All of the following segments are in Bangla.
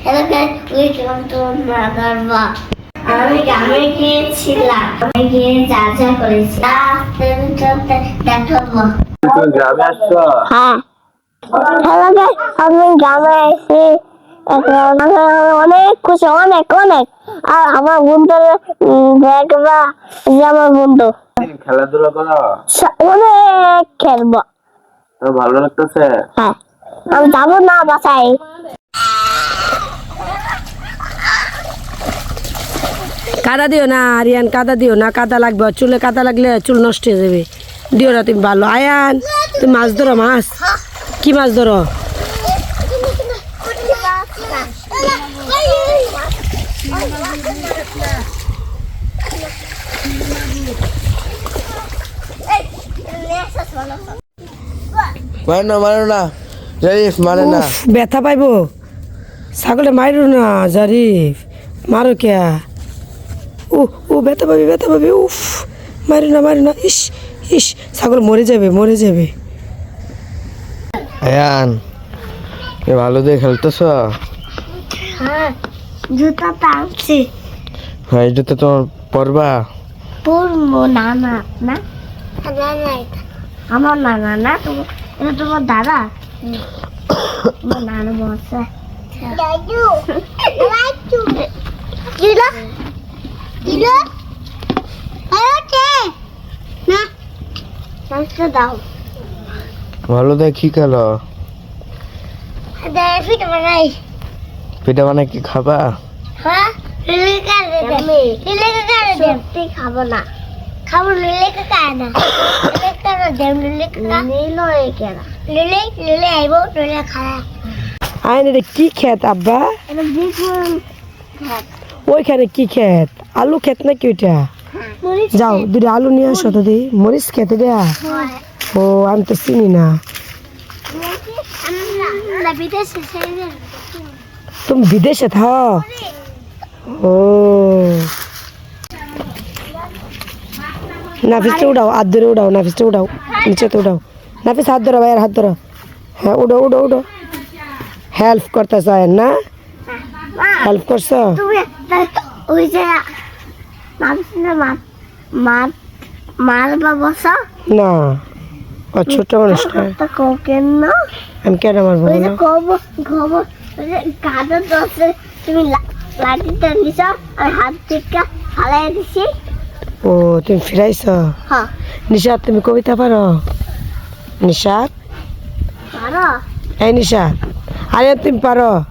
এলাকায় ওই যন্ত্রণা করব আমি গ্রামে গিয়েছিলাম। আমি গিয়ে যা যা করেছি দেখাবো গ্রামে আসছো? হ্যাঁ। এলাকায় আমি গ্রামে এসে অনেক খুশি অনেক অনেক। আর আমার বন্ধুর দেখবা যে আমার বন্ধু। খেলাধুলা করো? অনেক খেলব। ভালো লাগতেছে? হ্যাঁ। আমি যাব না বাসায়। কাদা দিও না আরিয়ান কাদা দিও না কাদা লাগবে। চুলে কাদা লাগলে চুল নষ্ট হয়ে যাবে। দিও না তুমি ভালো। আয়ান তুমি মাছ ধরো মাছ। কি মাছ ধরো? মারো না মারো না। জরিফ মারে না। উফ, ব্যথা পাইবো। ছাগলে মারো না জারিফ। মারো কে? ও ও ব্যথা পাবি ব্যথা পাবি উফ মারি না মারি না ইস ইস ছাগল মরে যাবে মরে যাবে। আয়ান এ ভালো দিয়ে খেলতেছ? হ্যাঁ জুতা টানছি। হ্যাঁ এটা তো তোমার পরবা? নানা না নানা এটা আমার নানা না তোমার এটা তোমার দাদা? আমার নানা বসে দাদু ভালো দিয়ে কি খেলো? দেখ বানাই। পিঠা বানাই কি খাবা? হ্যাঁ? লিলে কাটে দে। লিলে কাটে দে। সত্যি খাব না। খাব লিলে কাটে না লিলে লিলে কাটে নিলো এই কেনা লিলে লিলে আইবো লিলে খায়া। আয়ন এটা কি ক্ষেত আব্বা? এটা ওইখানে কি ক্ষেত? আলু ক্ষেত নাকি ওইটা? যাও দুটো আলু নিয়ে আসো তো দি। মরিচ খেতে দেয়া ও আমি তো চিনি না। তুমি বিদেশে থাও? ও। নাফিসটা উড়াও হাত ধরে উড়াও নাফিসটা উড়াও নিচেতে উড়াও নাফিস হাত ধরো ভাইয়ের হাত ধরো। হ্যাঁ উড়ো উড়ো উড়ো হেল্প করতেছ না? হেল্প করছ? তুমি ওই যে মার বাবসা? না ও ছোট মানুষটা তা কোকেন না? আমি কেন মারবো না দশে তুমি লা- লাঠিটা নিছ আর হাত থেকে ফালাই দিছি। ও তুমি ফিরাইছ? হ্যাঁ। নিশাদ তুমি কবিতা পারো? নিশাদ পারো। এই নিশাদ আরে তুমি পারো।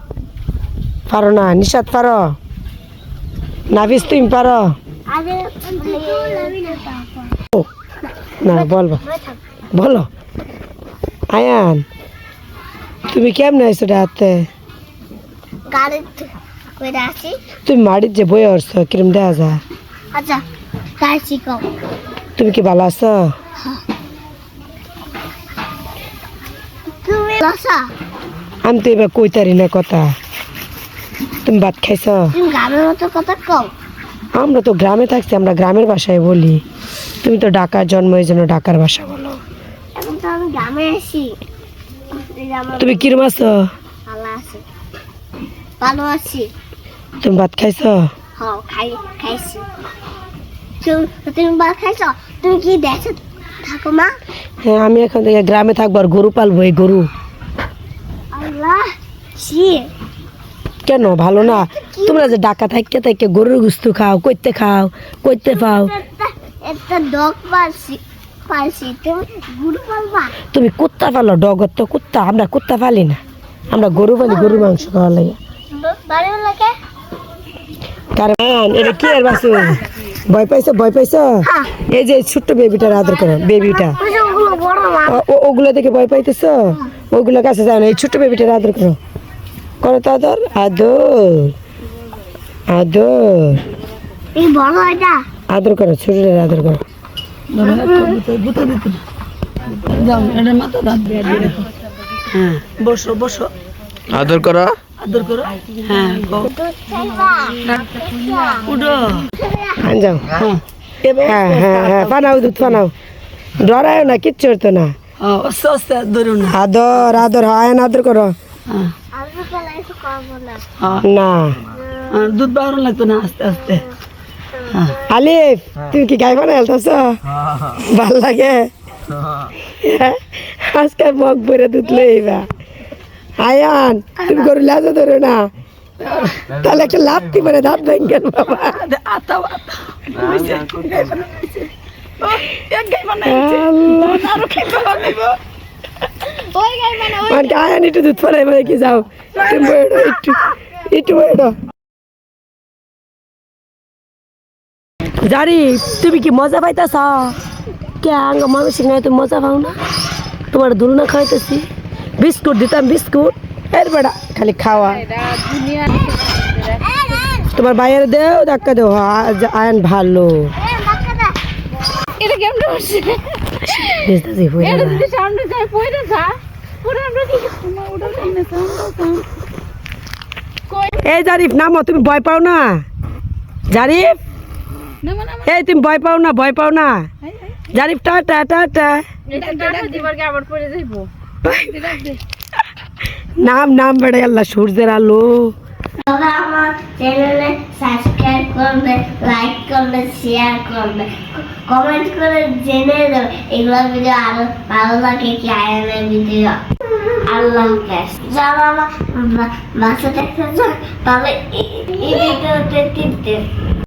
পারো না নিশাদ পারো। নাভিস তুমি পারো। না না বলো। আয়ান তুমি কেমন আছো গাড়ি তুমি মাটির যে বই আসছো কিরম দেখা যায়? আচ্ছা তুমি কি ভালো আছো? আমি তো এবার কইতারি না কথা। তুমি ভাত খাইছ? গ্রামের মতো কথা কও। আমরা তো গ্রামে থাকছি আমরা গ্রামের ভাষায় বলি। তুমি তো ঢাকার জন্ম এই জন্য ঢাকার ভাষা বলো। এখন তো আমি গ্রামে তুমি কিরম আছো? ভালো আছে। ভালো আছি। তুমি ভাত খাইছ? হ্যাঁ খাই খাইছি। তুমি ভাত খাইছ? তুমি কি দেখো থাকো মা? হ্যাঁ আমি এখন থেকে গ্রামে থাকব আর গরু পালবো এই গরু। আল্লাহ কেন? ভালো না? তোমরা যে ডাকা থাকতে থাকতে গরুর গুস্তু খাও করতে খাও করতে পাও। একটা একটা ডগ পালছি পালছি তুমি গুরু কুত্তা পালো ডগর তো কুত্তা আমরা কুত্তা পালি না। আমরা গরু পালি গরুর মাংস খাওয়া লাগে। কারণ এটা কি আর বাসু? ভয় পাইছো ভয় পাইছো? হ্যাঁ। এই যে ছোট্ট বেবিটার আদর করো বেবিটা। ওগুলো দেখে ভয় পাইতেছ? ওগুলো কাছে যাও না এই ছোট্ট বেবিটার আদর করো। করো তো আদর আদর আদর। এই বড় এটা। আদর করো ছোটটার আদর করো। হ্যাঁ বসো বসো। আদর করো। আদর করো। হ্যাঁ হ্যাঁ যাও। হ্যাঁ হ্যাঁ দুধ ডরায় না কিচ্ছু হতো না। আদর আদর হয় আদর করো। হ্যাঁ। না। দুধ বাড়ানো লাগতো না আস্তে আস্তে। হ্যাঁ আলিফ তুমি কি গাই বানা হেলতেছ ভালো লাগে? আজকে মগ ভরে দুধ লইবা আয়ান তুমি গরু লাজো ধরো না। তাহলে একটা লাভ কি মানে দাঁত ভেঙ্গেন বাবা। আল্লাহ। মানে আয়ান একটু দুধ মানে কি যাও। তুমি বইড়ো একটু একটু জারি তুমি কি মজা পাইতাছ? কে আঙ্গ মানুষের নয় তুমি মজা পাও না? তোমার দুলনা খাইতেছি বিস্কুট দিতাম বিস্কুট। এর বেড়া খালি খাওয়া। তোমার বাইরে দেও ধাক্কা দেও আজ আয়ন ভালো। এটা কেমন বুঝতেছি বুঝা এটা যদি সামনে যায় পয়রা যা। পুরো আমরা কি এই জারিফ নামো তুমি ভয় পাও না? জারিফ? এই তুমি ভয় পাও না ভয় পাও না? জারিফ টা টা টা টা। আবার পড়ে যাইবো। নাম নাম বেড়ে আল্লাহ সূর্যের আলো। আমার চ্যানেলে সাবস্ক্রাইব করবে লাইক করবে শেয়ার করবে। কমেন্ট করে জেনে দাও এগুলো ভিডিও আরও ভালো লাগে কি আয়নের ভিডিও। আল্লাহ হাফেজ। যারা আমার বাসা দেখতে চান তাহলে এই ভিডিওতে টিপতে